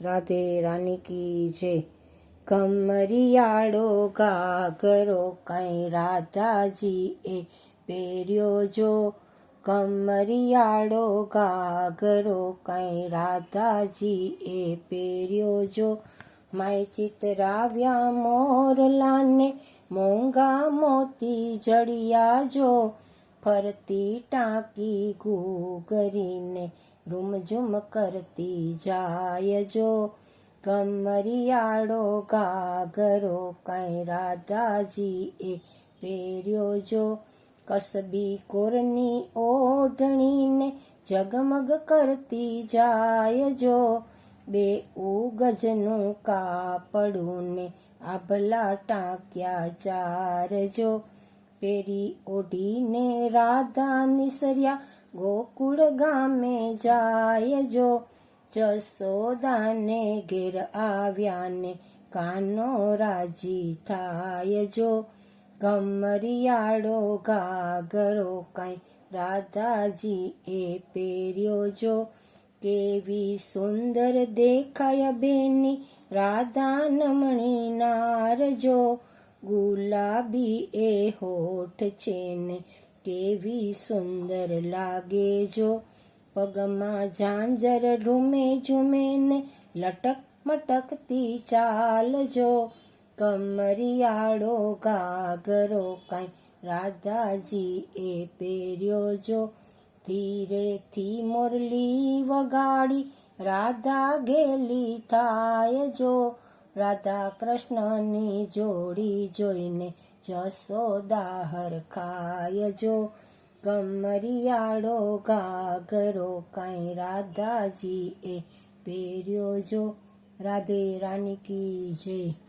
રાધે રાની કી જય કમરિયાળો ગાગરો કઈ રાધાજી એ પહેર્યો જો. કમરિયાળો ગાગરો કઈ રાધાજી એ પહેર્યો જો. માય ચિતરાવ્યા મોરલાને મોંઘા મોતી જડિયા જો. ફરતી ટાંકી ઘૂઘરીને રૂમઝુમ કરતી જાય જો. કમરિયાળો ગાગરો કાંઈ રાધાજી એ પહેર્યો જો. કસબી કોરની ઓઢણીને જગમગ કરતી જાય જો. બે ઉગજનું કાપડું ને આભલા ટાંક્યા ચારજો પેરી ઓઢીને રાધા નિસર્યા ગોકુળ ગામે જાય જો જસોદાને ઘેર આવ્યા ને કાનો રાજી થાય જો ગમરિયાળો ગાગરો કાંઈ રાધાજી એ પહેર્યો જો કેવી સુંદર દેખાય બેની રાધા નમણી નારજો ગુલાબી એ હોઠ છે ને કેવી સુંદર લાગે જો? પગમાં ઝાંઝર ઢૂમે ઝૂમે ને લટક મટકતી ચાલજો કમરિયાળો ઘાઘરો કાંઈ રાધાજી એ પહેર્યો જો? ધીરેથી મુરલી વગાડી રાધા ગેલી થાય જો? રાધા કૃષ્ણની જોડી જોઈને જસોદા હરખાય જો કમરિયાળો ગાગરો કાંઈ રાધાજી એ પહેર્યો જો. રાધે રાની કી જય.